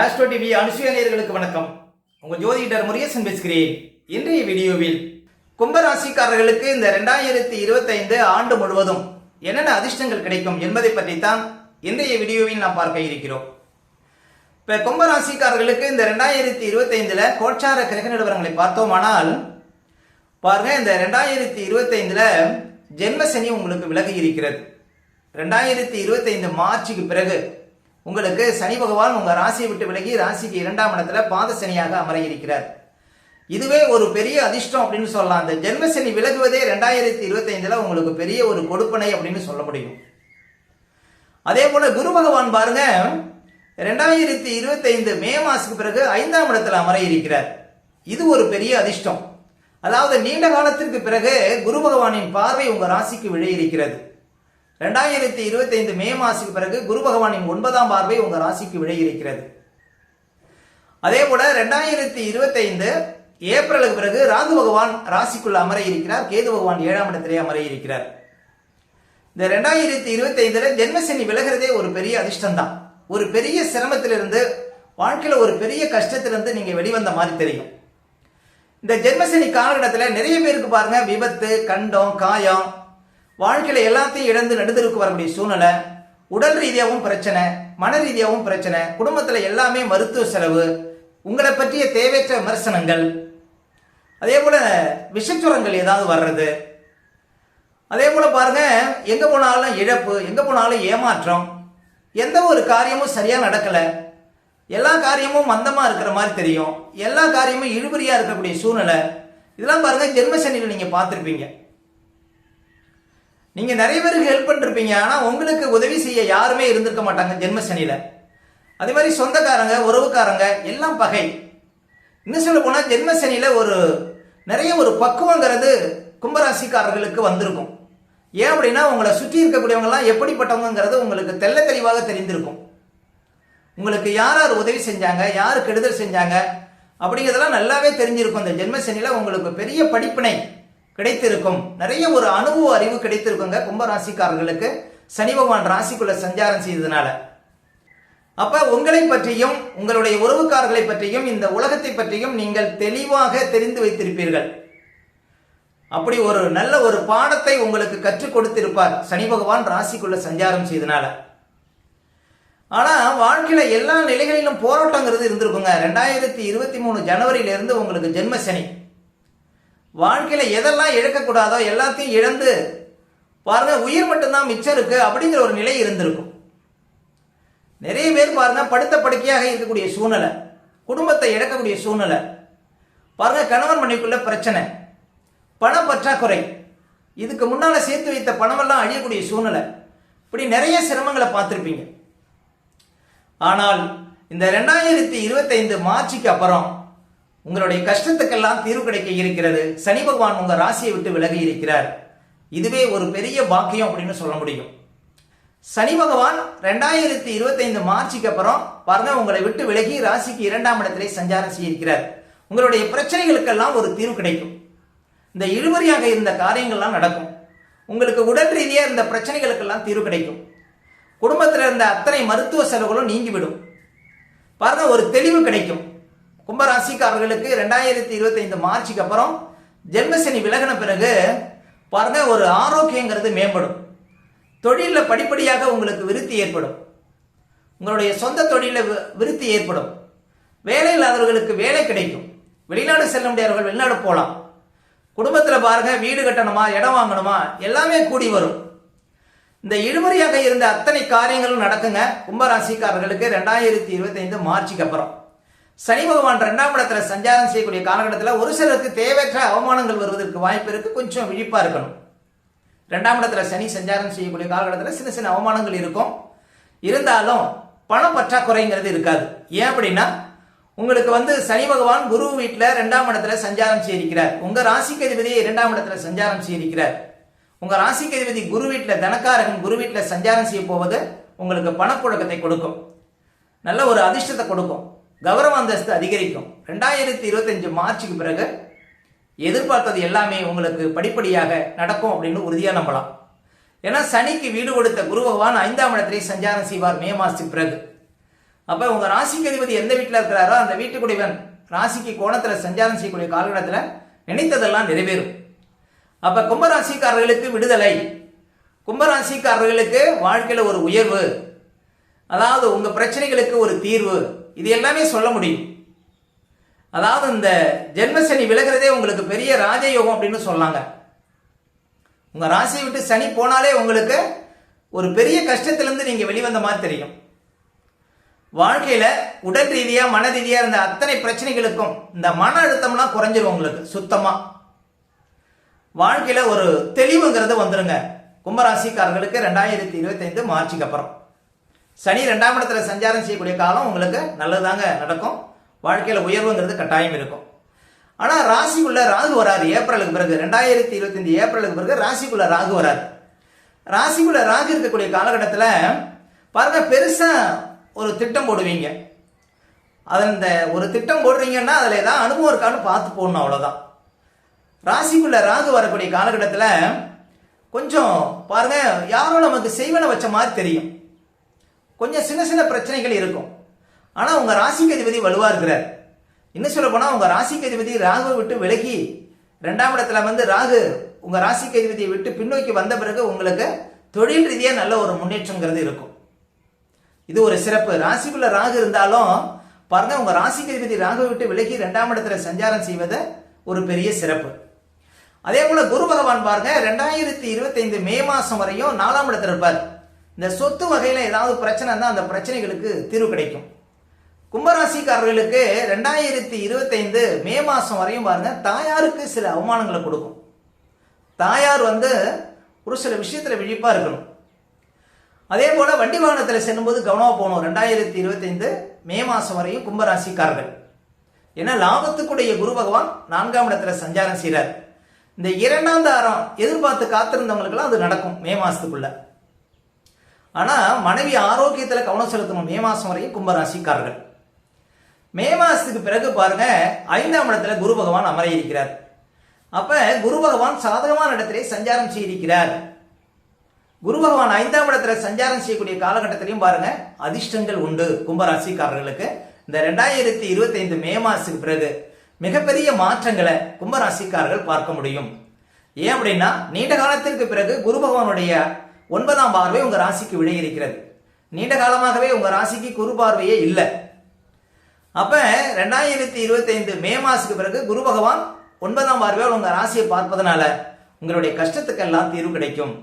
Astro TV Anusuya வணக்கம். உங்கள் ஜோதிடர் முருகேசன் பேசுகிறேன். இன்றைய வீடியோவில் கும்பராசிக்காரர்களுக்கு இந்த ரெண்டாயிரத்தி இருபத்தைந்து ஆண்டு முழுவதும் என்னென்ன அதிர்ஷ்டங்கள் கிடைக்கும் என்பதை பற்றி தான் இன்றைய வீடியோவில் நாம் பார்க்க இருக்கிறோம். இப்போ கும்பராசிக்காரர்களுக்கு இந்த ரெண்டாயிரத்தி இருபத்தைந்தில் கோட்சார கிரக நிலவரங்களை பார்த்தோமானால் பாருங்க இந்த ரெண்டாயிரத்தி இருபத்தைந்தில் ஜென்மசனி உங்களுக்கு விலகி இருக்கிறது. ரெண்டாயிரத்தி இருபத்தைந்து மார்ச்சுக்கு பிறகு உங்களுக்கு சனி பகவான் உங்கள் ராசியை விட்டு விலகி ராசிக்கு இரண்டாம் இடத்துல பாத சனியாக அமர இருக்கிறார் இதுவே ஒரு பெரிய அதிர்ஷ்டம் அப்படின்னு சொல்லலாம். அந்த ஜென்மசனி விலகுவதே ரெண்டாயிரத்தி இருபத்தைந்துல உங்களுக்கு பெரிய ஒரு கொடுப்பனை அப்படின்னு சொல்ல முடியும். அதே போல குரு பகவான் பாருங்க ரெண்டாயிரத்தி இருபத்தைந்து மே மாசத்துக்கு பிறகு ஐந்தாம் இடத்துல அமர இருக்கிறார் இது ஒரு பெரிய அதிர்ஷ்டம். அதாவது நீண்ட காலத்திற்கு பிறகு குரு பகவானின் பார்வை உங்க ராசிக்கு விழ இருக்கிறது. ரெண்டாயிரத்தி இருபத்தைந்து மே மாசுக்கு பிறகு குரு பகவானின் ஒன்பதாம் பார்வை உங்க ராசிக்கு விழ இருக்கிறது. அதே போல ரெண்டாயிரத்தி இருபத்தைந்து ஏப்ரலுக்கு பிறகு ராகு பகவான் ராசிக்குள்ள அமர இருக்கிறார். கேது பகவான் ஏழாம் இடத்திலே அமர இருக்கிறார். இந்த ரெண்டாயிரத்தி இருபத்தி ஐந்துல ஜென்மசனி விலகிறதே ஒரு பெரிய அதிர்ஷ்டம் தான் ஒரு பெரிய சிரமத்திலிருந்து வாழ்க்கையில ஒரு பெரிய கஷ்டத்திலிருந்து நீங்க வெளிவந்த மாதிரி தெரியும். இந்த ஜென்மசனி காலகட்டத்தில் நிறைய பேருக்கு பாருங்க விபத்து கண்டம் காயம் வாழ்க்கையில் எல்லாத்தையும் இழந்து நடுதலுக்கு வரக்கூடிய சூழ்நிலை உடல் ரீதியாகவும் பிரச்சனை மன ரீதியாகவும் பிரச்சனை குடும்பத்தில் எல்லாமே மருத்துவ செலவு உங்களை பற்றிய தேவையற்ற விமர்சனங்கள் அதே போல விஷச்சுரங்கள் ஏதாவது வர்றது அதே போல பாருங்க எங்க போனாலும் இழப்பு எங்க போனாலும் ஏமாற்றம் எந்த ஒரு காரியமும் சரியா நடக்கல. எல்லா காரியமும் மந்தமா இருக்கிற மாதிரி தெரியும். எல்லா காரியமும் இழுபறியா இருக்கக்கூடிய சூழ்நிலை. இதெல்லாம் பாருங்க ஜென்மசனியில் நீங்க பார்த்துருப்பீங்க. நீங்க நிறைய பேருக்கு ஹெல்ப் பண்ணிருப்பீங்க. ஆனா உங்களுக்கு உதவி செய்ய யாருமே இருந்திருக்க மாட்டாங்க ஜென்மசனியில. அதே மாதிரி சொந்தக்காரங்க உறவுக்காரங்க எல்லாம் பகை. இன்னும் சொல்ல போனா ஜென்மசனியில ஒரு நிறைய ஒரு பக்குவங்கிறது கும்பராசிக்காரர்களுக்கு வந்திருக்கும். ஏன் அப்படின்னா உங்களை சுற்றி இருக்கக்கூடியவங்கலாம் எப்படிப்பட்டவங்கிறது உங்களுக்கு தெல்ல தெளிவாக தெரிந்திருக்கும். உங்களுக்கு யார் யார் உதவி செஞ்சாங்க யார் கெடுதல் செஞ்சாங்க அப்படிங்கிறதெல்லாம் நல்லாவே தெரிஞ்சிருக்கும். இந்த ஜென்மசனியில உங்களுக்கு பெரிய படிப்பினை. கிடைத்திருக்கும். நிறைய ஒரு அனுபவ அறிவு கிடைத்திருக்குங்க கும்பராசிக்காரர்களுக்கு. சனி பகவான் ராசிக்குள்ள சஞ்சாரம் செய்ததுனால. அப்ப உங்களை பற்றியும் உங்களுடைய உறவுக்காரர்களை பற்றியும் இந்த உலகத்தை பற்றியும் நீங்கள் தெளிவாக தெரிந்து வைத்திருப்பீர்கள். அப்படி ஒரு நல்ல ஒரு பாடத்தை உங்களுக்கு கற்றுக் கொடுத்திருப்பார் சனி பகவான் ராசிக்குள்ள சஞ்சாரம் செய்தனால ஆனா வாழ்க்கையில எல்லா நிலைகளிலும் போராட்டங்கிறது இருந்திருக்குங்க. ரெண்டாயிரத்தி இருபத்தி மூணு ஜனவரியிலிருந்து உங்களுக்கு ஜென்ம சனி. வாழ்க்கையில் எதெல்லாம் இழக்கக்கூடாதோ எல்லாத்தையும் இழந்து பாருங்க உயிர் மட்டும்தான் மிச்சம் இருக்கு அப்படிங்கிற ஒரு நிலை இருந்திருக்கும். நிறைய பேர் பாருங்க படுத்த படுக்கையாக இருக்கக்கூடிய சூழ்நிலை குடும்பத்தை இழக்கக்கூடிய சூழ்நிலை. பாருங்க கணவன் மனைவிக்குள்ள பிரச்சனை பண பற்றாக்குறை. இதுக்கு முன்னால் சேர்த்து வைத்த பணமெல்லாம் அழியக்கூடிய சூழ்நிலை. இப்படி நிறைய சிரமங்களை பார்த்துருப்பீங்க. ஆனால் இந்த ரெண்டாயிரத்தி இருபத்தைந்து மார்ச்சுக்கு அப்புறம் உங்களுடைய கஷ்டத்துக்கெல்லாம் தீர்வு கிடைக்க இருக்கிறது. சனி பகவான் உங்க ராசியை விட்டு விலகி இருக்கிறார். இதுவே ஒரு பெரிய பாக்கியம் அப்படின்னு சொல்ல முடியும். சனி பகவான் ரெண்டாயிரத்தி இருபத்தைந்து மார்ச்சுக்கு அப்புறம் பாருங்க உங்களை விட்டு விலகி ராசிக்கு இரண்டாம் இடத்திலே சஞ்சாரம் செய்யிருக்கிறார் உங்களுடைய பிரச்சனைகளுக்கெல்லாம் ஒரு தீர்வு கிடைக்கும். இந்த இழுவரியாக இருந்த காரியங்கள்லாம் நடக்கும். உங்களுக்கு உடல் ரீதியாக இருந்த பிரச்சனைகளுக்கெல்லாம் தீர்வு கிடைக்கும். குடும்பத்தில் இருந்த அத்தனை மருத்துவ செலவுகளும் நீங்கிவிடும். பாருங்க ஒரு தெளிவு கிடைக்கும். கும்பராசிக்காரர்களுக்கு ரெண்டாயிரத்தி இருபத்தைந்து மார்ச்சுக்கு அப்புறம் ஜென்மசனி விலகின பிறகு பாருங்க ஒரு ஆரோக்கியங்கிறது மேம்படும். தொழிலில் படிப்படியாக உங்களுக்கு விருத்தி ஏற்படும். உங்களுடைய சொந்த தொழிலில் விருத்தி ஏற்படும். வேலை இல்லாதவர்களுக்கு வேலை கிடைக்கும். வெளிநாடு செல்ல முடியாதவர்கள் வெளிநாடு போகலாம் குடும்பத்தில் பாருங்க வீடு கட்டணுமா இடம் வாங்கணுமா எல்லாமே கூடி வரும். இந்த இழுபறியாக இருந்த அத்தனை காரியங்களும் நடக்குங்க கும்பராசிக்காரர்களுக்கு ரெண்டாயிரத்தி இருபத்தைந்து மார்ச்சுக்கு அப்புறம். சனி பகவான் ரெண்டாம் இடத்துல சஞ்சாரம் செய்யக்கூடிய காலகட்டத்தில் ஒரு சிலருக்கு தேவையற்ற அவமானங்கள் வருவதற்கு வாய்ப்பு இருக்கு. கொஞ்சம் விழிப்பா இருக்கணும். ரெண்டாம் இடத்துல சனி சஞ்சாரம் செய்யக்கூடிய காலகட்டத்தில் சின்ன சின்ன அவமானங்கள் இருக்கும். இருந்தாலும் பண பற்றாக்குறைங்கிறது இருக்காது. ஏன் அப்படின்னா உங்களுக்கு வந்து சனி பகவான் குரு வீட்டில் ரெண்டாம் இடத்துல சஞ்சாரம் செய்திருக்கிறார். உங்க ராசிக்கு அதிபதியை இரண்டாம் இடத்துல சஞ்சாரம் செய்திருக்கிறார். உங்க ராசிக்கு அதிபதி குரு வீட்டில் தனக்காரகன் குரு வீட்டில் சஞ்சாரம் செய்ய போவது உங்களுக்கு பணப்புழக்கத்தை கொடுக்கும். நல்ல ஒரு அதிர்ஷ்டத்தை கொடுக்கும். கௌரவ அந்தஸ்து அதிகரிக்கும். ரெண்டாயிரத்தி இருபத்தஞ்சு மார்ச்சுக்கு பிறகு எதிர்பார்த்தது எல்லாமே உங்களுக்கு படிப்படியாக நடக்கும் அப்படின்னு உறுதியாக நம்பலாம். ஏன்னா சனிக்கு வீடு கொடுத்த குரு பகவான் ஐந்தாம் இடத்திலே சஞ்சாரம் செய்வார் மே மாசத்துக்கு பிறகு. அப்போ உங்கள் ராசிக்கு அதிபதி எந்த வீட்டில் இருக்கிறாரோ அந்த வீட்டுக்குடிவன் ராசிக்கு கோணத்தில் சஞ்சாரம் செய்யக்கூடிய காலகட்டத்தில் நினைத்ததெல்லாம் நிறைவேறும். அப்போ கும்பராசிக்காரர்களுக்கு விடுதலை. கும்பராசிக்காரர்களுக்கு வாழ்க்கையில் ஒரு உயர்வு. அதாவது உங்கள் பிரச்சனைகளுக்கு ஒரு தீர்வு. இது எல்லாமே சொல்ல முடியும். அதாவது இந்த ஜென்மசனி விலகிறதே உங்களுக்கு பெரிய ராஜயோகம் அப்படின்னு சொல்லாங்க உங்கள் ராசியை விட்டு சனி போனாலே உங்களுக்கு ஒரு பெரிய கஷ்டத்திலேருந்து நீங்கள் வெளிவந்த மாதிரி தெரியும். வாழ்க்கையில் உடல் ரீதியாக மன ரீதியாக இருந்த அத்தனை பிரச்சனைகளுக்கும் இந்த மன அழுத்தம்லாம் குறைஞ்சிரும் உங்களுக்கு சுத்தமாக வாழ்க்கையில் ஒரு தெளிவுங்கிறது வந்துருங்க. கும்பராசிக்காரர்களுக்கு ரெண்டாயிரத்தி இருபத்தைந்து மார்ச்சுக்கு அப்புறம். சனி ரெண்டாம் இடத்துல சஞ்சாரம் செய்யக்கூடிய காலம் உங்களுக்கு நல்லதாங்க நடக்கும். வாழ்க்கையில் உயர்வுங்கிறது கட்டாயம் இருக்கும். ஆனால் ராசிக்குள்ள ராகு வராது. ஏப்ரலுக்கு பிறகு ரெண்டாயிரத்தி இருபத்தஞ்சு ஏப்ரலுக்கு பிறகு ராசிக்குள்ள ராகு வராது. ராசிக்குள்ள ராகு இருக்கக்கூடிய காலகட்டத்தில் பாருங்க பெருசாக ஒரு திட்டம் போடுவீங்க. அதில் இந்த ஒரு திட்டம் போடுறீங்கன்னா அதில் ஏதாவது அனுபவம் இருக்கான்னு பார்த்து போடணும் அவ்வளோதான் ராசிக்குள்ள ராகு வரக்கூடிய காலகட்டத்தில் கொஞ்சம் பாருங்க யாரோ நமக்கு செய்வனை வச்ச மாதிரி தெரியும். கொஞ்சம் சின்ன சின்ன பிரச்சனைகள் இருக்கும். ஆனால் உங்கள் ராசிக்கு அதிபதி வலுவாக இருக்கிறார். இன்னும் சொல்ல போனால் உங்கள் ராசிக்கு அதிபதி ராகுவை விட்டு விலகி ரெண்டாம் இடத்துல வந்து ராகு உங்கள் ராசிக்கு அதிபதியை விட்டு பின்னோக்கி வந்த பிறகு உங்களுக்கு தொழில் ரீதியாக நல்ல ஒரு முன்னேற்றங்கிறது இருக்கும். இது ஒரு சிறப்பு. ராசிக்குள்ள ராகு இருந்தாலும் பாருங்க உங்க ராசிக்கு அதிபதி ராகுவை விட்டு விலகி ரெண்டாம் இடத்துல சஞ்சாரம் செய்வது ஒரு பெரிய சிறப்பு. அதே போல குரு பகவான் பாருங்க ரெண்டாயிரத்தி இருபத்தைந்து மே மாசம் வரையும் நாலாம் இடத்துல இருப்பார். இந்த சொத்து வகையில் ஏதாவது பிரச்சனை இருந்தால் அந்த பிரச்சனைகளுக்கு தீர்வு கிடைக்கும். கும்பராசிக்காரர்களுக்கு ரெண்டாயிரத்தி இருபத்தைந்து மே மாதம் வரையும் பாருங்க தாயாருக்கு சில அவமானங்களை கொடுக்கும். தாயார் வந்து ஒரு சில விஷயத்தில் விழிப்பாக இருக்கணும். அதே போல வண்டி வாகனத்தில் செல்லும்போது கவனமாக போகணும். ரெண்டாயிரத்தி இருபத்தைந்து மே மாதம் வரையும் கும்பராசிக்காரர்கள். ஏன்னா லாபத்துக்குடைய குரு பகவான் நான்காம் இடத்துல சஞ்சாரம் செய்கிறார் இந்த இரண்டாம் தாரம் எதிர்பார்த்து காத்திருந்தவங்களுக்கெல்லாம் அது நடக்கும் மே மாதத்துக்குள்ளே ஆனா மனைவி ஆரோக்கியத்துல கவனம் செலுத்தணும். மே மாசம் வரையும் கும்பராசிக்காரர்கள். மே மாசத்துக்கு பிறகு பாருங்க ஐந்தாம் இடத்துல குரு பகவான் அமர இருக்கிறார். அப்ப குரு பகவான் சாதகமான இடத்திலே சஞ்சாரம் செய்திருக்கிறார். குரு பகவான் ஐந்தாம் இடத்துல சஞ்சாரம் செய்யக்கூடிய காலகட்டத்திலையும் பாருங்க அதிர்ஷ்டங்கள் உண்டு கும்பராசிக்காரர்களுக்கு. இந்த ரெண்டாயிரத்தி இருபத்தைந்து மே மாசத்துக்கு பிறகு மிகப்பெரிய மாற்றங்களை கும்பராசிக்காரர்கள் பார்க்க முடியும். ஏன் அப்படின்னா நீண்ட காலத்திற்கு பிறகு குரு பகவானுடைய ஒன்பதாம் பார்வை உங்க ராசிக்கு விழ இருக்கிறது. நீண்ட காலமாகவே உங்க ராசிக்கு குரு பார்வையே இல்லை. அப்ப ரெண்டாயிரத்தி இருபத்தைந்து மே மாதத்துக்கு பிறகு குரு பகவான் ஒன்பதாம் பார்வையால் உங்க ராசியை பார்ப்பதனால உங்களுடைய கஷ்டத்துக்கெல்லாம் தீர்வு கிடைக்கும்.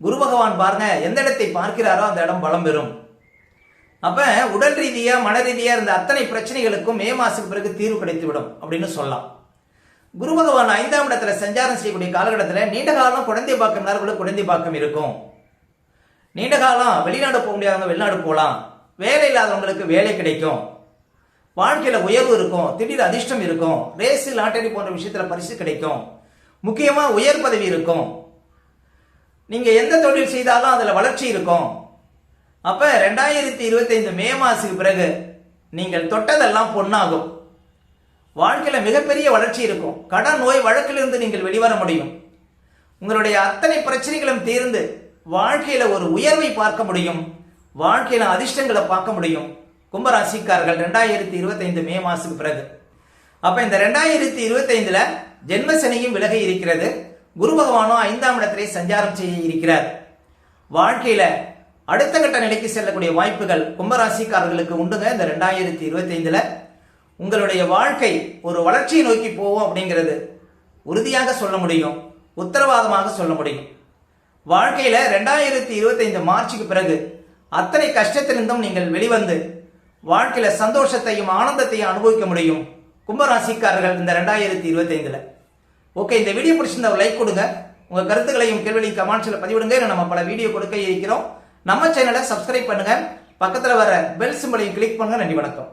குரு பகவான் பாருங்க எந்த இடத்தை பார்க்கிறாரோ அந்த இடம் பலம் பெறும். அப்ப உடல் ரீதியா மன ரீதியா இருந்த அத்தனை பிரச்சனைகளுக்கும் மே மாதத்துக்கு பிறகு தீர்வு கிடைத்துவிடும் அப்படின்னு சொல்லலாம். குரு பகவான் ஐந்தாம் இடத்துல சஞ்சாரம் செய்யக்கூடிய காலகட்டத்தில் நீண்ட காலம் குழந்தை பாக்கம் இல்லாதவர்களுக்கு குழந்தை பாக்கம் இருக்கும். நீண்ட காலம் வெளிநாடு போக முடியாதவங்க வெளிநாடு போகலாம். வேலை இல்லாதவங்களுக்கு வேலை கிடைக்கும். வாழ்க்கையில உயர்வு இருக்கும். திடீர் அதிர்ஷ்டம் இருக்கும். ரேஸ் லாட்டரி போன்ற விஷயத்துல பரிசு கிடைக்கும். முக்கியமா உயர் பதவி இருக்கும். நீங்க எந்த தொழில் செய்தாலும் அதுல வளர்ச்சி இருக்கும். அப்ப ரெண்டாயிரத்தி இருபத்தைந்து மே மாசுக்கு பிறகு நீங்கள் தொட்டதெல்லாம் பொண்ணாகும் வாழ்க்கையில் மிகப்பெரிய வளர்ச்சி இருக்கும். கடன் நோய் வழக்கிலிருந்து நீங்கள் வெளிவர முடியும். உங்களுடைய அத்தனை பிரச்சனைகளும் தீர்ந்து வாழ்க்கையில் ஒரு உயர்வை பார்க்க முடியும். வாழ்க்கையில் அதிர்ஷ்டங்களை பார்க்க முடியும். கும்பராசிக்காரர்கள் ரெண்டாயிரத்தி இருபத்தைந்து மே மாசுக்கு பிறகு. அப்போ இந்த ரெண்டாயிரத்தி இருபத்தைந்துல ஜென்ம சனியும் விலகி இருக்கிறது. குரு பகவானும் ஐந்தாம் இடத்திலே சஞ்சாரம் செய்ய இருக்கிறார். வாழ்க்கையில அடுத்த கட்ட நிலைக்கு செல்லக்கூடிய வாய்ப்புகள் கும்பராசிக்காரர்களுக்கு உண்டுங்க. இந்த ரெண்டாயிரத்தி இருபத்தைந்துல உங்களுடைய வாழ்க்கை ஒரு வளர்ச்சியை நோக்கி போகும் அப்படிங்கிறது உறுதியாக சொல்ல முடியும் உத்தரவாதமாக சொல்ல முடியும். வாழ்க்கையில் ரெண்டாயிரத்தி இருபத்தைந்து மார்ச்சுக்கு பிறகு அத்தனை கஷ்டத்திலிருந்தும் நீங்கள் வெளிவந்து வாழ்க்கையில் சந்தோஷத்தையும் ஆனந்தத்தையும் அனுபவிக்க முடியும் கும்பராசிக்காரர்கள் இந்த ரெண்டாயிரத்தி இருபத்தைந்தில். ஓகே இந்த வீடியோ பிடிச்சிருந்த ஒரு லைக் கொடுங்க. உங்கள் கருத்துக்களையும் கேள்விகளையும் கமெண்ட்ஸில் பதிவிடுங்க. நம்ம பல வீடியோ கொடுக்க இருக்கிறோம். நம்ம சேனலை சப்ஸ்கிரைப் பண்ணுங்க. பக்கத்தில் வர பெல் சிம்பளையும் கிளிக் பண்ணுங்க. நன்றி வணக்கம்.